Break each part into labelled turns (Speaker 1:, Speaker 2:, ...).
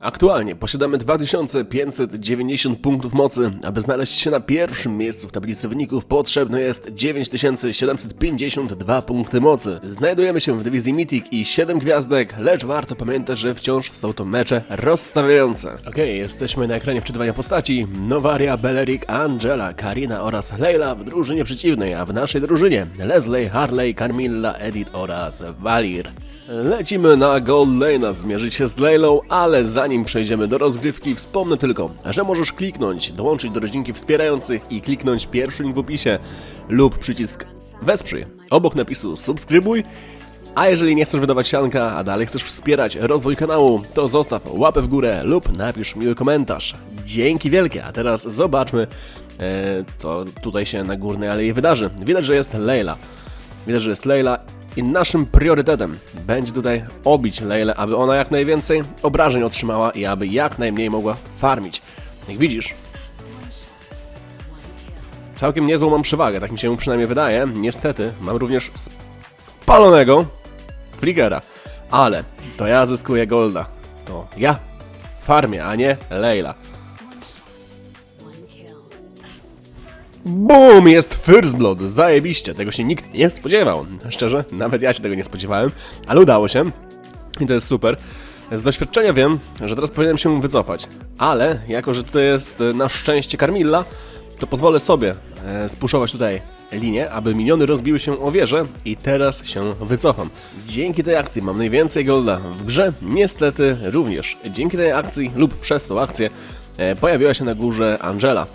Speaker 1: Aktualnie posiadamy 2590 punktów mocy. Aby znaleźć się na pierwszym miejscu w tablicy wyników potrzebne jest 9752 punkty mocy. Znajdujemy się w dywizji Mythic i 7 gwiazdek, lecz warto pamiętać, że wciąż są to mecze rozstawiające. Okej, jesteśmy na ekranie wczytywania postaci. Nowaria, Belerik, Angela, Karina oraz Leila w drużynie przeciwnej, a w naszej drużynie Leslie, Harley, Carmilla, Edith oraz Valir. Lecimy na Gold Lane'a zmierzyć się z Leilą, ale zanim przejdziemy do rozgrywki, wspomnę tylko, że możesz kliknąć, dołączyć do rodzinki wspierających i kliknąć pierwszy link w opisie lub przycisk wesprzyj obok napisu subskrybuj. A jeżeli nie chcesz wydawać sianka, a dalej chcesz wspierać rozwój kanału, to zostaw łapę w górę lub napisz miły komentarz. Dzięki wielkie, a teraz zobaczmy, e, co tutaj się na górnej alei wydarzy. Widać, że jest Leila. Widać, że jest Leila i naszym priorytetem będzie tutaj obić Leilę, aby ona jak najwięcej obrażeń otrzymała i aby jak najmniej mogła farmić. Jak widzisz, całkiem niezłą mam przewagę, tak mi się przynajmniej wydaje. Niestety, mam również spalonego fligera, ale to ja zyskuję golda. To ja farmię, a nie Leila. Boom! Jest First Blood! Zajebiście! Tego się nikt nie spodziewał. Szczerze, nawet ja się tego nie spodziewałem, ale udało się. I to jest super. Z doświadczenia wiem, że teraz powinienem się wycofać. Ale, jako że tutaj jest na szczęście Carmilla, to pozwolę sobie e, spuszować tutaj linię, aby miniony rozbiły się o wieżę i teraz się wycofam. Dzięki tej akcji mam najwięcej golda w grze, niestety również dzięki tej akcji lub przez tą akcję e, pojawiła się na górze Angela.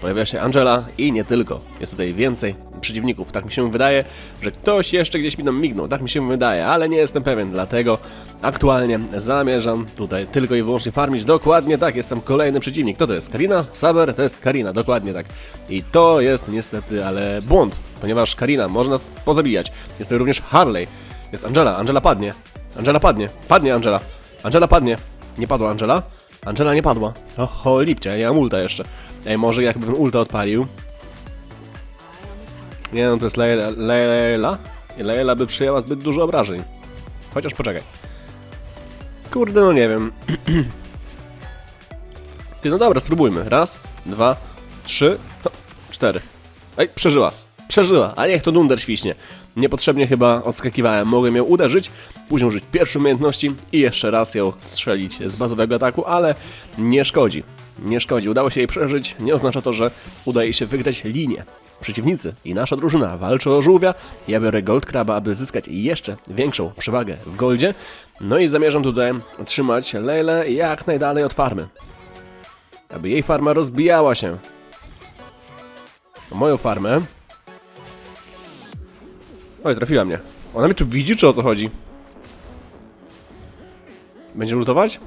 Speaker 1: Pojawia się Angela i nie tylko. Jest tutaj więcej przeciwników. Tak mi się wydaje, że ktoś jeszcze gdzieś mi tam mignął. Tak mi się wydaje, ale nie jestem pewien. Dlatego aktualnie zamierzam tutaj tylko i wyłącznie farmić. Dokładnie tak, jest tam kolejny przeciwnik. Kto to jest? Karina? Saber? To jest Karina, dokładnie tak. I to jest niestety, ale błąd, ponieważ Karina może nas pozabijać. Jest tutaj również Harley. Jest Angela. Angela padnie. Angela padnie. Padnie Angela. Angela padnie. Nie padła Angela? Angela nie padła. Oho, lipcie, ja mam ulta jeszcze. Ej, może jakbym ulta odpalił. Nie no, to jest Leila. Leila? Leila by przyjęła zbyt dużo obrażeń. Chociaż poczekaj. Kurde, no nie wiem. Ty, no dobra, spróbujmy. Raz, dwa, trzy, no, cztery. Ej, przeżyła. Przeżyła, a niech to dunder świśnie. Niepotrzebnie chyba odskakiwałem. Mogłem ją uderzyć, później użyć pierwszej umiejętności i jeszcze raz ją strzelić z bazowego ataku, ale nie szkodzi. Nie szkodzi. Udało się jej przeżyć. Nie oznacza to, że udaje się wygrać linię. Przeciwnicy i nasza drużyna walczą o żółwia. Ja biorę Gold Kraba, aby zyskać jeszcze większą przewagę w goldzie. No i zamierzam tutaj trzymać Leilę jak najdalej od farmy. Aby jej farma rozbijała się. Moją farmę Oj, trafiła mnie. Ona mnie tu widzi, czy o co chodzi? Będzie lutować?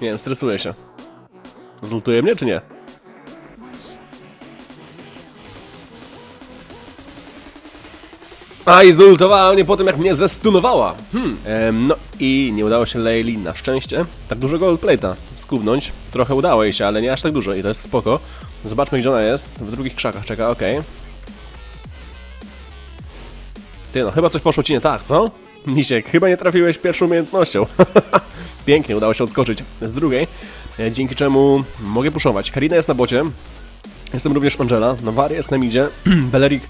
Speaker 1: Nie wiem, stresuję się. Zlutuje mnie, czy nie? A i zultowała mnie po tym, jak mnie zestunowała. Hmm. Em, no i nie udało się Leili na szczęście tak dużo goldplate'a skubnąć. Trochę udało jej się, ale nie aż tak dużo i to jest spoko. Zobaczmy, gdzie ona jest. W drugich krzakach czeka, okej. Ty no, chyba coś poszło ci nie tak, co? Misiek, chyba nie trafiłeś pierwszą umiejętnością. Pięknie, udało się odskoczyć z drugiej, e, dzięki czemu mogę puszować. Karina jest na bocie, jestem również Angela, Nawary jest na midzie, Belerik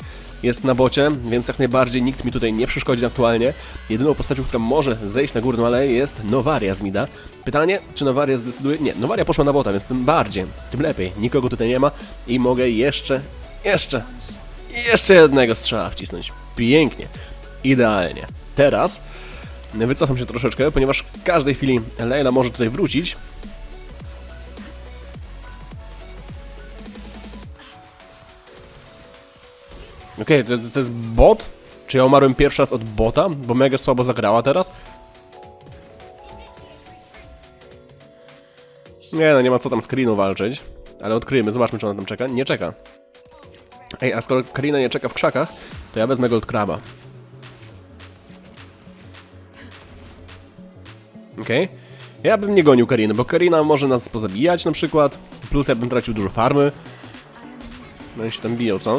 Speaker 1: jest na bocie, więc jak najbardziej nikt mi tutaj nie przeszkodzi aktualnie. Jedyną postacią, która może zejść na górną aleję jest Nowaria z mida. Pytanie, czy Nowaria zdecyduje... Nie, Nowaria poszła na bota, więc tym bardziej, tym lepiej. Nikogo tutaj nie ma i mogę jeszcze, jeszcze i jeszcze jednego strzała wcisnąć. Pięknie. Idealnie. Teraz wycofam się troszeczkę, ponieważ w każdej chwili Leila może tutaj wrócić. Okej, to, to jest bot? Czy ja umarłem pierwszy raz od bota? Bo mega słabo zagrała teraz? Nie no, nie ma co tam Karinu walczyć. Ale odkryjemy, zobaczmy czy ona tam czeka. Nie czeka. Ej, a skoro Karina nie czeka w krzakach, to ja wezmę Gold Kraba. Okej. Ja bym nie gonił Kariny, bo Karina może nas pozabijać na przykład. Plus ja bym tracił dużo farmy. No i się tam biją, co?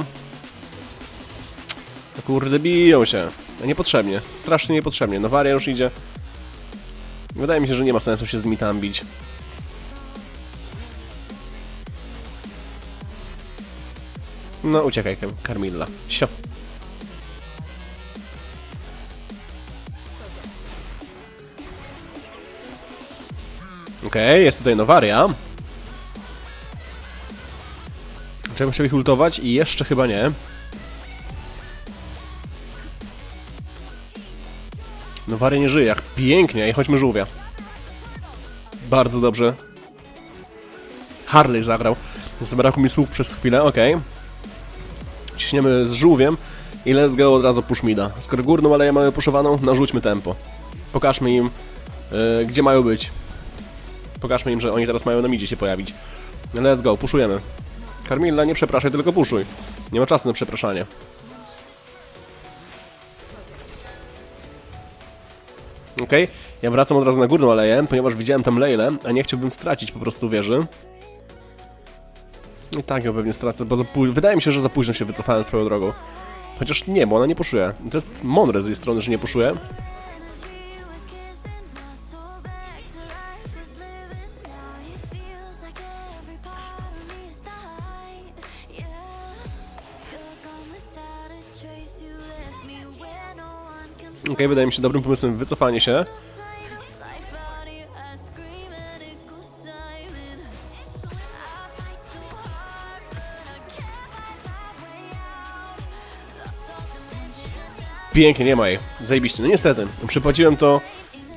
Speaker 1: No kurde, biją się. No niepotrzebnie. Strasznie niepotrzebnie. Nowaria już idzie. Wydaje mi się, że nie ma sensu się z nimi tam bić. No, uciekaj, Carmilla. Sio. Okej, jest tutaj Nowaria. Czy ja chciał ich ultować? I jeszcze chyba nie. Nowaria nie żyje, jak pięknie. I chodźmy żółwia. Bardzo dobrze. Harley zagrał. Zabrakło mi słuch przez chwilę, okej. Ciśniemy z żółwiem i let's go od razu push mida. Skoro górną aleję mamy puszowaną, narzućmy tempo. Pokażmy im, yy, gdzie mają być. Pokażmy im, że oni teraz mają na midzie się pojawić. Let's go, puszujemy. Carmilla, nie przepraszaj, tylko puszuj. Nie ma czasu na przepraszanie. Okej, ja wracam od razu na górną aleję, ponieważ widziałem tam Leilę, a nie chciałbym stracić po prostu wieży. I tak ją pewnie stracę, bo wydaje mi się, że za późno się wycofałem swoją drogą. Chociaż nie, bo ona nie puszuje. To jest mądre z jej strony, że nie puszuje. Okej, wydaje mi się dobrym pomysłem wycofanie się. Pięknie, nie ma jej. Zajebiście. No niestety, przypłaciłem to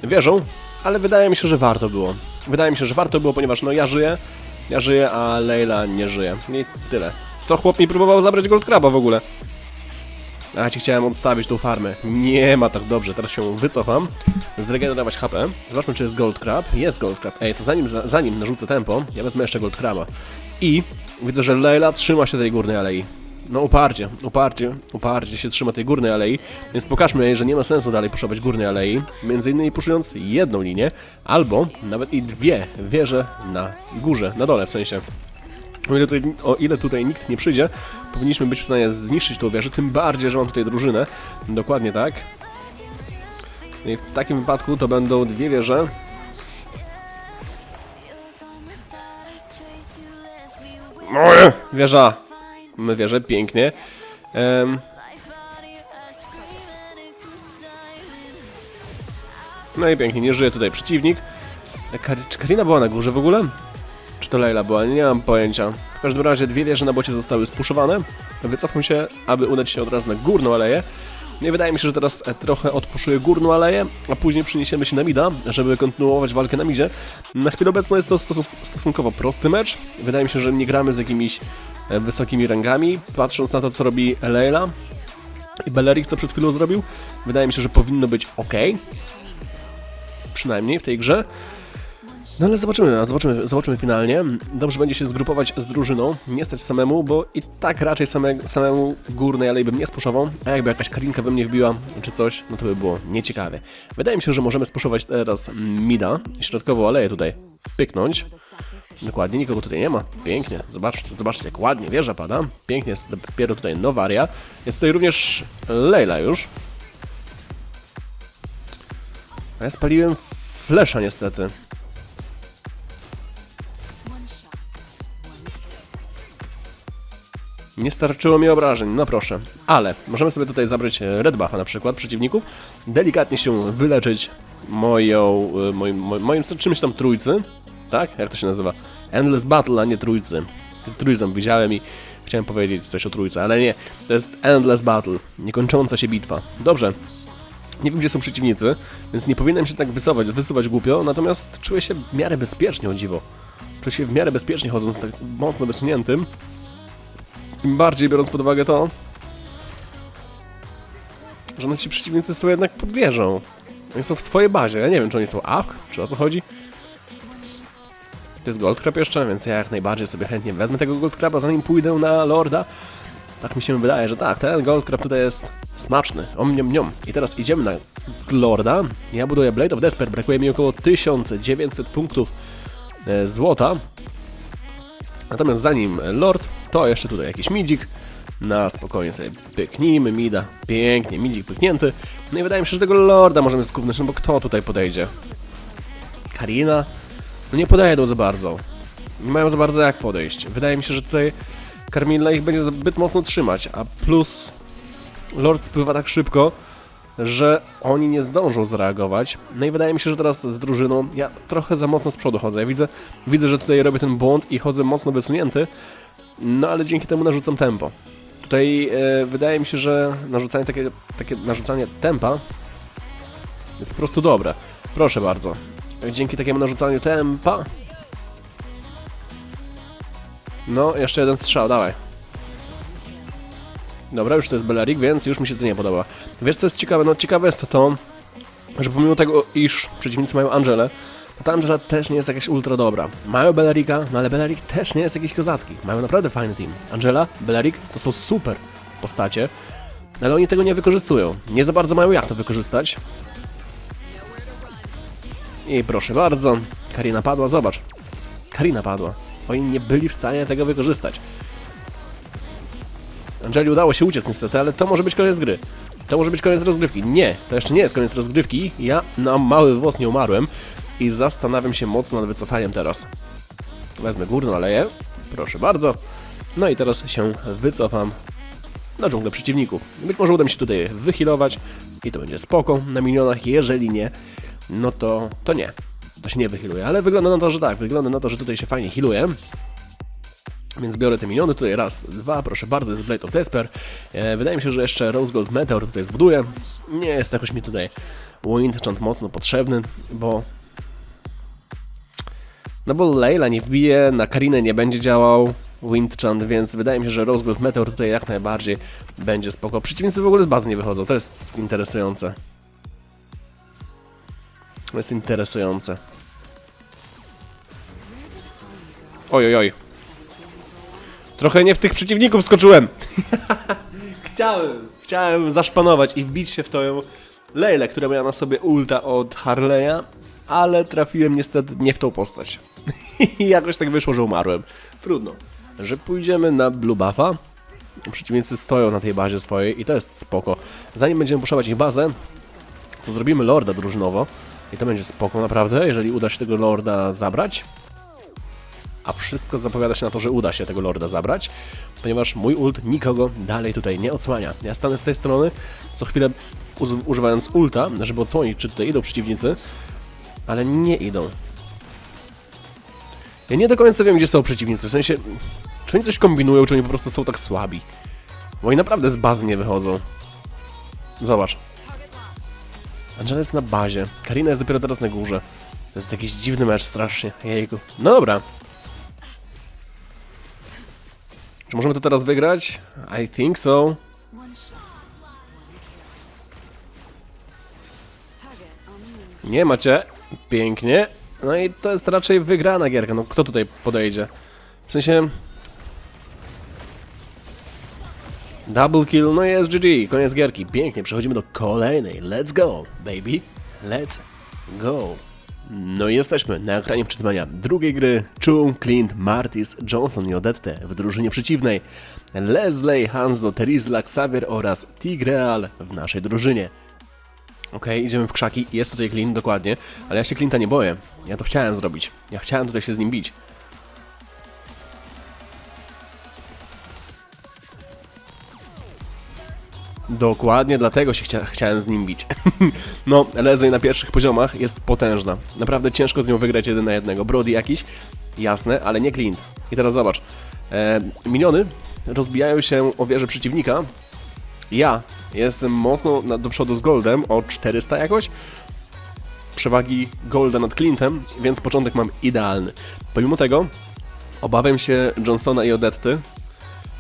Speaker 1: wieżą, ale wydaje mi się, że warto było. Wydaje mi się, że warto było, ponieważ no ja żyję, ja żyję, a Leila nie żyje. I tyle. Co chłop mi próbował zabrać Gold Craba w ogóle? A ci chciałem odstawić tą farmę. Nie ma tak dobrze, teraz się wycofam. Zregenerować HP. Zobaczmy, czy jest Gold Crab. Jest Gold Crab. Ej, to zanim, za- zanim narzucę tempo, ja wezmę jeszcze Gold Craba. I widzę, że Leila trzyma się tej górnej alei. No uparcie, uparcie, uparcie się trzyma tej górnej alei, więc pokażmy jej, że nie ma sensu dalej puszować górnej alei, między innymi puszując jedną linię, albo nawet i dwie wieże na górze, na dole w sensie. O ile, tutaj, o ile tutaj nikt nie przyjdzie, powinniśmy być w stanie zniszczyć tą wieżę, tym bardziej, że mam tutaj drużynę. Dokładnie tak. No I w takim wypadku to będą dwie wieże. Moje! Wieża! Mamy wieżę, pięknie. Em, no i pięknie, nie żyje tutaj przeciwnik. Kar czy Karina była na górze w ogóle? Czy to Leila była? Nie mam pojęcia. W każdym razie dwie wieże na bocie zostały spuszowane. Wycofam się, aby udać się od razu na górną aleję. Nie wydaje mi się, że teraz e, trochę odpuszuję górną aleję, a później przeniesiemy się na mida, żeby kontynuować walkę na midzie. Na chwilę obecną jest to stosun stosunkowo prosty mecz. Wydaje mi się, że nie gramy z jakimiś wysokimi rangami. Patrząc na to, co robi Leila i Beleric, co przed chwilą zrobił, wydaje mi się, że powinno być ok. Przynajmniej w tej grze. No ale zobaczymy, zobaczymy, zobaczymy finalnie. Dobrze będzie się zgrupować z drużyną, nie stać samemu, bo i tak raczej same, samemu górnej alei bym nie spuszował, a jakby jakaś karinka we mnie wbiła, czy coś, no to by było nieciekawe. Wydaje mi się, że możemy spuszować teraz mida, środkową aleję tutaj pyknąć. Dokładnie, nikogo tutaj nie ma. Pięknie, zobaczcie, zobaczcie jak ładnie wieża pada. Pięknie jest dopiero tutaj Nowaria. Jest tutaj również Leila już. A ja spaliłem flesza niestety. Nie starczyło mi obrażeń, no proszę. Ale możemy sobie tutaj zabrać red buffa na przykład przeciwników, delikatnie się wyleczyć moją, e, moim, moim, moim czymś tam trójcy, tak? Jak to się nazywa? Endless Battle, a nie trójcy. Trójcą widziałem i chciałem powiedzieć coś o trójce, ale nie. To jest Endless Battle, niekończąca się bitwa. Dobrze. Nie wiem, gdzie są przeciwnicy, więc nie powinienem się tak wysuwać, wysuwać głupio, natomiast czuję się w miarę bezpiecznie, o dziwo. Czuję się w miarę bezpiecznie chodząc tak mocno wysuniętym. Tym bardziej biorąc pod uwagę to, że no ci przeciwnicy są jednak pod wieżą. Oni są w swojej bazie. Ja nie wiem, czy oni są AFK, czy o co chodzi. To jest Gold Crab jeszcze, więc ja jak najbardziej sobie chętnie wezmę tego Gold Craba, zanim pójdę na Lorda. Tak mi się wydaje, że tak, ten Gold Crab tutaj jest smaczny. Om niom niom. I teraz idziemy na Lorda. Ja buduję Blade of Despair, brakuje mi około 1900 punktów e, złota. Natomiast zanim Lord, to jeszcze tutaj jakiś midzik. Na spokojnie sobie pyknijmy mida. Pięknie, midzik pyknięty. No i wydaje mi się, że tego Lorda możemy skupnąć, no bo kto tutaj podejdzie? Karina, no nie podejdą za bardzo. Nie mają za bardzo jak podejść. Wydaje mi się, że tutaj Carmilla ich będzie zbyt mocno trzymać, a plus Lord spływa tak szybko, że oni nie zdążą zareagować. No i wydaje mi się, że teraz z drużyną ja trochę za mocno z przodu chodzę. Ja widzę, widzę że tutaj robię ten błąd i chodzę mocno wysunięty, no ale dzięki temu narzucam tempo. Tutaj e, wydaje mi się, że narzucanie takie, takie narzucanie tempa jest po prostu dobre. Proszę bardzo. Dzięki takiemu narzucaniu tempa. No, jeszcze jeden strzał, dawaj. Dobra, już to jest Belarik, więc już mi się to nie podoba. Wiesz co jest ciekawe? No ciekawe jest to że pomimo tego, iż przeciwnicy mają Angelę, to ta Angela też nie jest jakaś ultra dobra. Mają Belarika, no ale Belarik też nie jest jakiś kozacki. Mają naprawdę fajny team. Angela, Belarik to są super postacie, ale oni tego nie wykorzystują. Nie za bardzo mają jak to wykorzystać. I proszę bardzo, Karina padła, zobacz. Karina padła. Oni nie byli w stanie tego wykorzystać. Angeli udało się uciec niestety, ale to może być koniec gry. To może być koniec rozgrywki. Nie, to jeszcze nie jest koniec rozgrywki. Ja na mały włos nie umarłem i zastanawiam się mocno nad wycofaniem teraz. Wezmę górną aleję. Proszę bardzo. No i teraz się wycofam na dżunglę przeciwników. Być może uda mi się tutaj wyhealować i to będzie spoko na minionach. Jeżeli nie, no to, to nie. To się nie wyhealuje, ale wygląda na to, że tak. Wygląda na to, że tutaj się fajnie healuje. Więc biorę te miniony, tutaj raz, dwa, proszę bardzo, jest Blade of Despair. E, wydaje mi się, że jeszcze Rose Gold Meteor tutaj zbuduję. Nie jest jakoś mi tutaj Wind Chant mocno potrzebny, bo... No bo Leila nie wbije, na Karinę nie będzie działał Wind Chant, więc wydaje mi się, że Rose Gold Meteor tutaj jak najbardziej będzie spoko. Przeciwnicy w ogóle z bazy nie wychodzą, to jest interesujące. To jest interesujące. Oj, oj, oj. Trochę nie w tych przeciwników skoczyłem. chciałem, chciałem zaszpanować i wbić się w tą Leilę, która miała na sobie ulta od Harley'a, ale trafiłem niestety nie w tą postać. I jakoś tak wyszło, że umarłem. Trudno. Że pójdziemy na Blue Buffa. Przeciwnicy stoją na tej bazie swojej i to jest spoko. Zanim będziemy puszować ich bazę, to zrobimy Lorda drużynowo. I to będzie spoko naprawdę, jeżeli uda się tego Lorda zabrać a wszystko zapowiada się na to, że uda się tego Lorda zabrać, ponieważ mój ult nikogo dalej tutaj nie odsłania. Ja stanę z tej strony, co chwilę używając ulta, żeby odsłonić, czy tutaj idą przeciwnicy, ale nie idą. Ja nie do końca wiem, gdzie są przeciwnicy, w sensie, czy oni coś kombinują, czy oni po prostu są tak słabi. Bo oni naprawdę z bazy nie wychodzą. Zobacz. Angela jest na bazie, Karina jest dopiero teraz na górze. To jest jakiś dziwny mecz strasznie, jejku. No dobra, Czy możemy to teraz wygrać? I think so. Nie macie. Pięknie. No i to jest raczej wygrana gierka. No kto tutaj podejdzie? W sensie... Double kill, no jest GG, koniec gierki. Pięknie, przechodzimy do kolejnej. Let's go, baby. Let's go. No i jesteśmy na ekranie wczytywania drugiej gry. Chu, Clint, Martis, Johnson i Odette w drużynie przeciwnej. Leslie, Hansdo, Terizla, Xavier oraz Tigreal w naszej drużynie. Okej, idziemy w krzaki. Jest tutaj Clint, dokładnie. Ale ja się Clint'a nie boję. Ja to chciałem zrobić. Ja chciałem tutaj się z nim bić. Dokładnie dlatego się chcia chciałem z nim bić. no, Leslie na pierwszych poziomach jest potężna. Naprawdę ciężko z nią wygrać jeden na jednego. Brody jakiś, jasne, ale nie Clint. I teraz zobacz. E, miniony rozbijają się o wieżę przeciwnika. Ja jestem mocno na, do przodu z Goldem, o 400 jakoś. Przewagi Golda nad Clintem, więc początek mam idealny. Pomimo tego, obawiam się Johnsona i Odetty.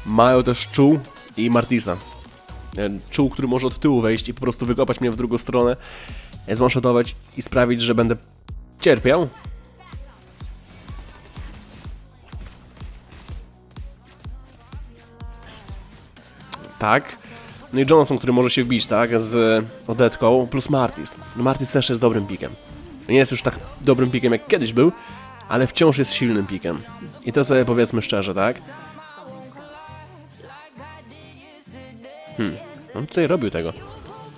Speaker 1: Mają też Chu i Martisa czuł, który może od tyłu wejść i po prostu wykopać mnie w drugą stronę, zmanszotować i sprawić, że będę cierpiał. Tak. No i Johnson, który może się wbić, tak, z Odetką, plus Martis. No Martis też jest dobrym pikiem. Nie jest już tak dobrym pikiem, jak kiedyś był, ale wciąż jest silnym pikiem. I to sobie powiedzmy szczerze, tak? Hmm. On tutaj robił tego.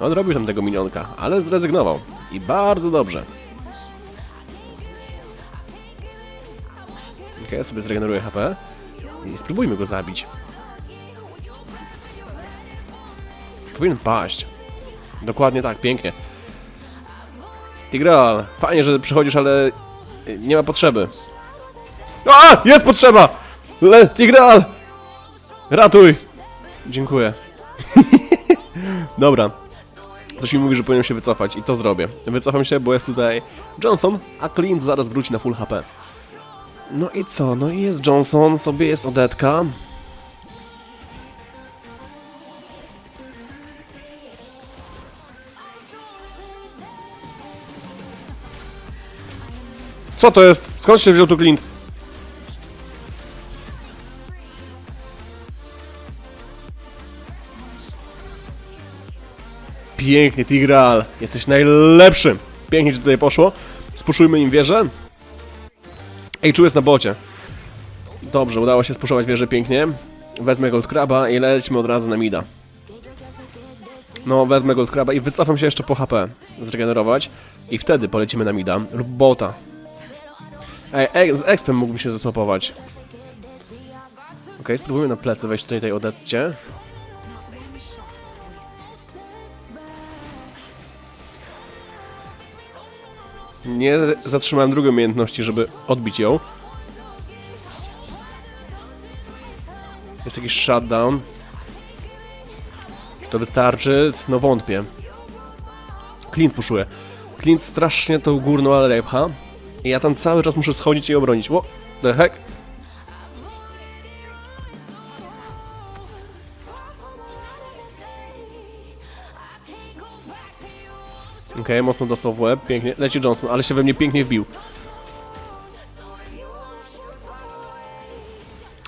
Speaker 1: On robił tam tego minionka, ale zrezygnował. I bardzo dobrze. Okej, ja sobie zregeneruję HP i spróbujmy go zabić. Powinien paść. Dokładnie tak, pięknie. Tigral, fajnie, że przychodzisz, ale nie ma potrzeby. A! Jest potrzeba! Le Tigral! Ratuj! Dziękuję. Dobra. Coś mi mówi, że powinienem się wycofać i to zrobię. Wycofam się, bo jest tutaj Johnson, a Clint zaraz wróci na full HP. No i co? No i jest Johnson, sobie jest Odetka. Co to jest? Skąd się wziął tu Clint? Pięknie, Tigral. Jesteś najlepszym. Pięknie ci tutaj poszło. Spuszujmy im wieżę. Ej, czuł jest na bocie. Dobrze, udało się spuszować wieżę pięknie. Wezmę Gold Kraba i lećmy od razu na mida. No, wezmę Gold Kraba i wycofam się jeszcze po HP. Zregenerować. I wtedy polecimy na mida lub bota. Ej, e z expem mógłbym się zasłapować. Okej, spróbujmy na plecy wejść tutaj tej odetcie. Nie zatrzymałem drugiej umiejętności, żeby odbić ją. Jest jakiś shutdown. Czy to wystarczy? No wątpię. Clint puszuje. Clint strasznie tą górną aleję pcha. I ja tam cały czas muszę schodzić i obronić. What the heck? Okej, mocno dostał w łeb, pięknie. Leci Johnson, ale się we mnie pięknie wbił.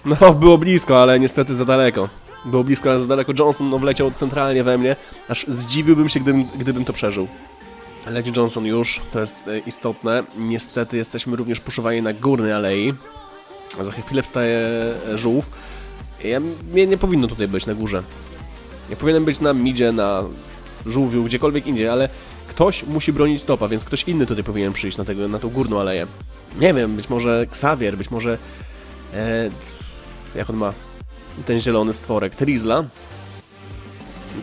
Speaker 1: No, było blisko, ale niestety za daleko. Było blisko, ale za daleko. Johnson no, wleciał centralnie we mnie. Aż zdziwiłbym się, gdybym, gdybym to przeżył. Leci Johnson już, to jest e, istotne. Niestety jesteśmy również puszowani na górnej alei. Za chwilę wstaje e, żółw. Ja, mnie nie powinno tutaj być na górze. Ja powinienem być na midzie, na żółwiu, gdziekolwiek indziej, ale ktoś musi bronić topa, więc ktoś inny tutaj powinien przyjść na, tego, na tą górną aleję. Nie wiem, być może Xavier, być może... E, jak on ma? Ten zielony stworek. Trizla.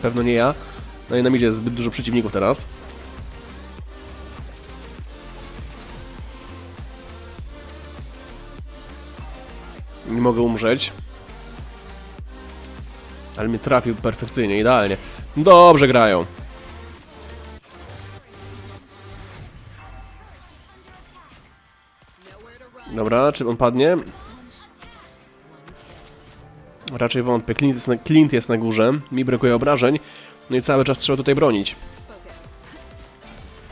Speaker 1: Pewno nie ja. No i na midzie jest zbyt dużo przeciwników teraz. Nie mogę umrzeć. Ale mnie trafił perfekcyjnie, idealnie. Dobrze grają. Dobra, czy on padnie? Raczej wątpię. Clint jest, na, Clint jest na górze. Mi brakuje obrażeń. No i cały czas trzeba tutaj bronić.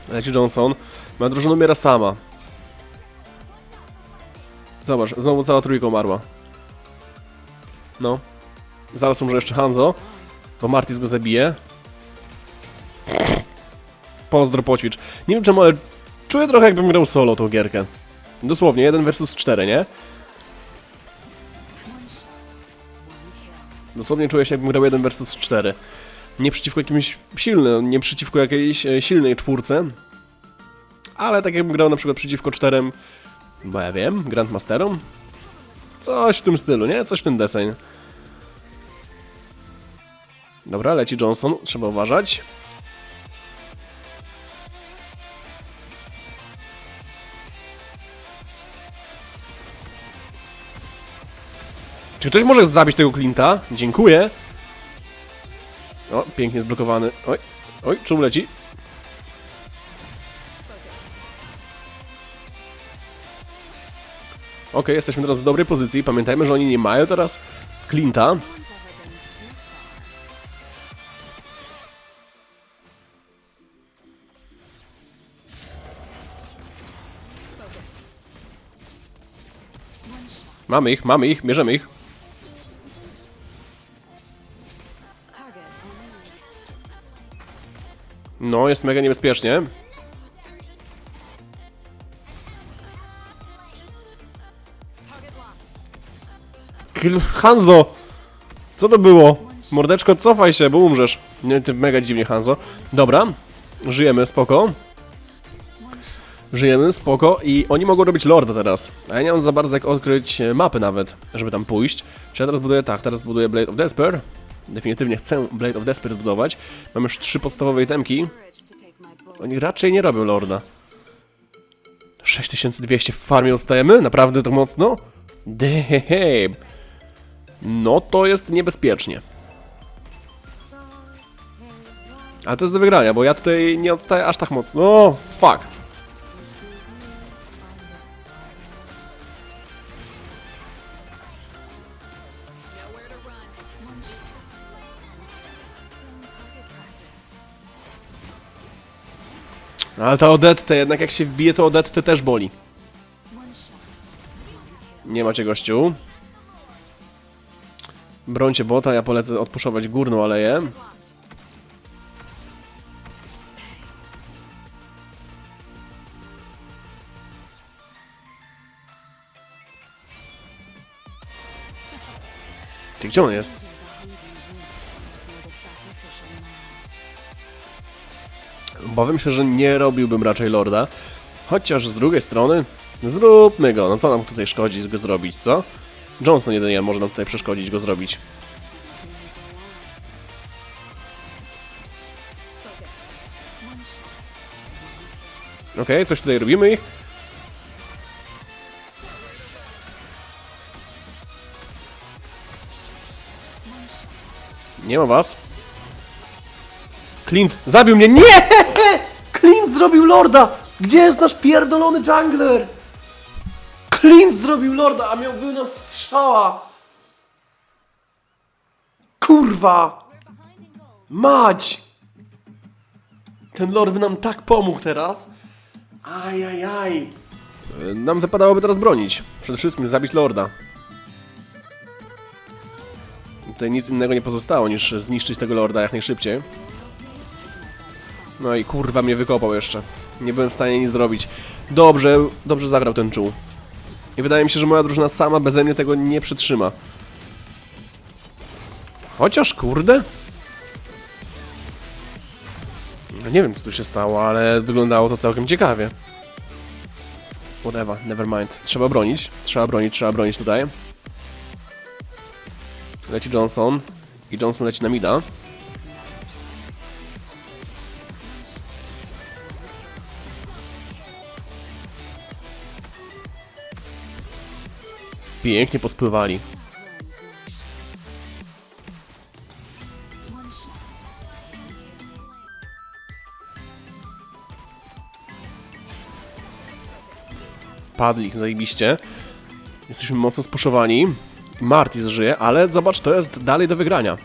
Speaker 1: Leci Johnson. Ma drużynę umiera sama. Zobacz, znowu cała trójka umarła. No. Zaraz umrze jeszcze Hanzo. Bo Martis go zabije. Pozdro, poćwicz. Nie wiem czemu, ale czuję trochę jakbym grał solo tą gierkę. Dosłownie, 1 versus 4, nie? Dosłownie czuję się jakbym grał 1 versus 4. Nie przeciwko jakimś silnym, nie przeciwko jakiejś e, silnej czwórce. Ale tak jakbym grał na przykład przeciwko czterem, bo ja wiem, Grandmasterom. Coś w tym stylu, nie? Coś w ten deseń. Dobra, leci Johnson, trzeba uważać. Czy ktoś może zabić tego Clint'a? Dziękuję. O, pięknie zblokowany. Oj, oj, czym leci? Ok, jesteśmy teraz w dobrej pozycji. Pamiętajmy, że oni nie mają teraz Clint'a. Mamy ich, mamy ich, bierzemy ich. No, jest mega niebezpiecznie. Hanzo! Co to było? Mordeczko, cofaj się, bo umrzesz. Nie, ty mega dziwnie, Hanzo. Dobra, żyjemy, spoko. Żyjemy, spoko i oni mogą robić lorda teraz. A ja nie mam za bardzo jak odkryć e, mapy nawet, żeby tam pójść. Czy ja teraz buduję? Tak, teraz buduję Blade of Despair. Definitywnie chcę Blade of Despair zbudować. Mam już trzy podstawowe itemki. Oni raczej nie robią lorda. 6200 w farmie dostajemy? Naprawdę tak mocno? Damn. No to jest niebezpiecznie. Ale to jest do wygrania, bo ja tutaj nie odstaję aż tak mocno. O, fuck. No, Ale ta Odette, jednak jak się wbije, to Odette też boli. Nie macie gościu. Brońcie bota, ja polecę odpuszować górną aleję. Ty, gdzie on jest? Obawiam się, że nie robiłbym raczej Lorda. Chociaż z drugiej strony, zróbmy go. No co nam tutaj szkodzi go zrobić, co? Johnson jedynie może nam tutaj przeszkodzić go zrobić. Okej, coś tutaj robimy. Nie ma was. Clint zabił mnie. Nie! Zrobił lorda! Gdzie jest nasz pierdolony jungler? Clint zrobił lorda, a miał był nas strzała! Kurwa! Mać! Ten lord by nam tak pomógł teraz. Ajajaj. Nam wypadałoby teraz bronić. Przede wszystkim zabić lorda. Tutaj nic innego nie pozostało niż zniszczyć tego lorda jak najszybciej. No i kurwa mnie wykopał jeszcze. Nie byłem w stanie nic zrobić. Dobrze, dobrze zagrał ten czuł. I wydaje mi się, że moja drużyna sama beze mnie tego nie przytrzyma. Chociaż kurde. No nie wiem co tu się stało, ale wyglądało to całkiem ciekawie. Whatever, never mind. Trzeba bronić, trzeba bronić, trzeba bronić tutaj. Leci Johnson. I Johnson leci na mida. Pięknie pospływali. Padli, zajebiście. Jesteśmy mocno spuszowani. Martis żyje, ale zobacz, to jest dalej do wygrania.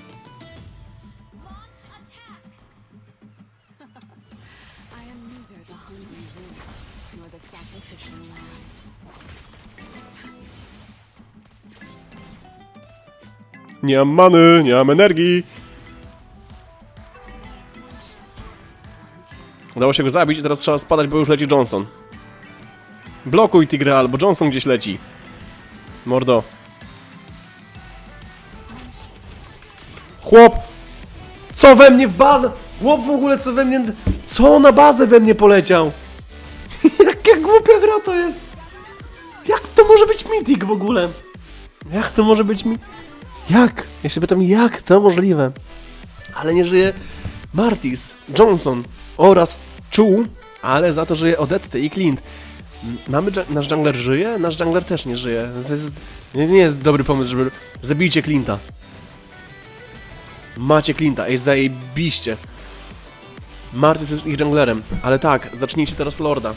Speaker 1: Nie mam many, nie mam energii. Udało się go zabić i teraz trzeba spadać, bo już leci Johnson. Blokuj Tigre, albo Johnson gdzieś leci. Mordo. Chłop! Co we mnie w ban? Chłop w ogóle co we mnie... Co na bazę we mnie poleciał? Jaka głupia gra to jest! Jak to może być Mythic w ogóle? Jak to może być mi... Jak? Ja się pytam, jak to możliwe? Ale nie żyje Martis, Johnson oraz Chu, ale za to żyje Odette i Clint. Mamy, nasz jungler żyje? Nasz jungler też nie żyje. To jest, nie, nie jest dobry pomysł, żeby... Zabijcie Clint'a. Macie Clint'a, ej zajebiście. Martis jest ich junglerem, ale tak, zacznijcie teraz Lorda.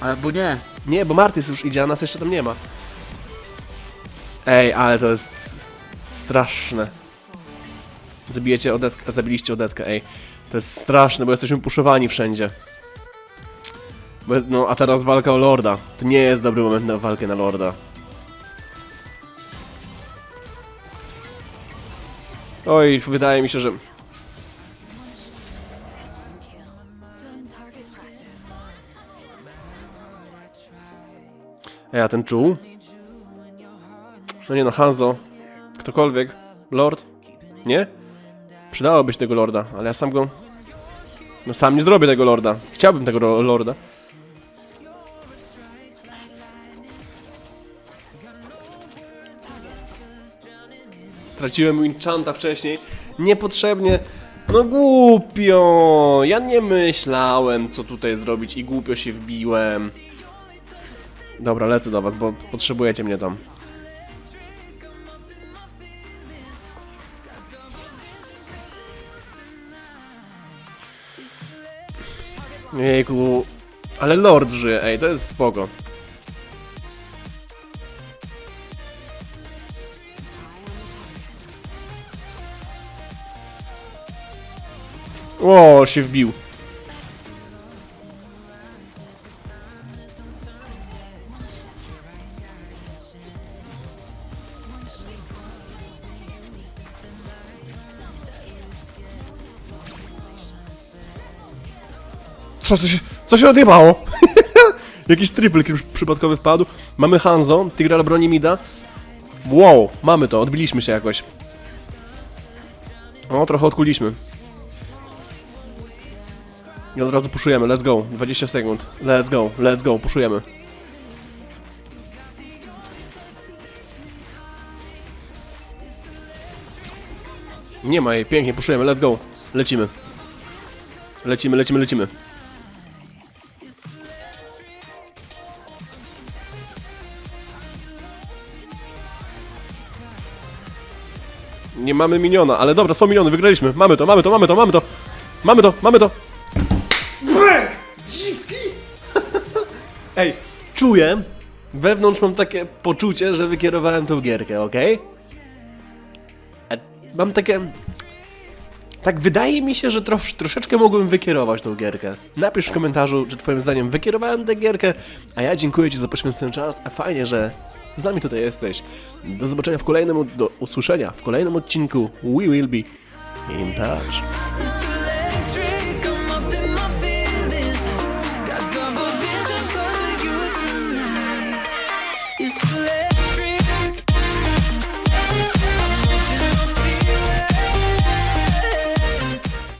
Speaker 2: Albo nie.
Speaker 1: Nie, bo Martis już idzie, a nas jeszcze tam nie ma. Ej, ale to jest straszne. Zabijecie Odetkę, zabiliście Odetkę, ej. To jest straszne, bo jesteśmy puszowani wszędzie. Bo, no, a teraz walka o Lorda. To nie jest dobry moment na walkę na Lorda. Oj, wydaje mi się, że... Ej, a ten czuł? No nie no, Hanzo. Ktokolwiek. Lord? Nie? Przydałoby się tego lorda, ale ja sam go... No sam nie zrobię tego lorda. Chciałbym tego lorda. Straciłem Winchanta wcześniej. Niepotrzebnie. No głupio. Ja nie myślałem, co tutaj zrobić i głupio się wbiłem. Dobra, lecę do was, bo potrzebujecie mnie tam. Jejku, ale Lord żyje, ej, to jest spoko. O, się wbił. Co, się, co się odjebało? Jakiś triple kill przypadkowy wpadł. Mamy Hanzo, Tigral broni mida. Wow, mamy to, odbiliśmy się jakoś. O, trochę odkuliśmy. I od razu puszujemy, let's go. 20 sekund. Let's go, let's go, puszujemy. Nie ma jej, pięknie, puszujemy, let's go. Lecimy. Lecimy, lecimy, lecimy. Nie mamy miniona, ale dobra, są miniony, wygraliśmy. Mamy to, mamy to, mamy to, mamy to. Mamy to, mamy to. Bang! Dziki! Ej, czuję, wewnątrz mam takie poczucie, że wykierowałem tą gierkę, okej? E, Mam takie... Tak wydaje mi się, że trosz, troszeczkę mogłem wykierować tą gierkę. Napisz w komentarzu, czy twoim zdaniem wykierowałem tę gierkę, a ja dziękuję ci za poświęcony czas, a fajnie, że z nami tutaj jesteś. Do zobaczenia w kolejnym, do usłyszenia w kolejnym odcinku We Will Be In Touch.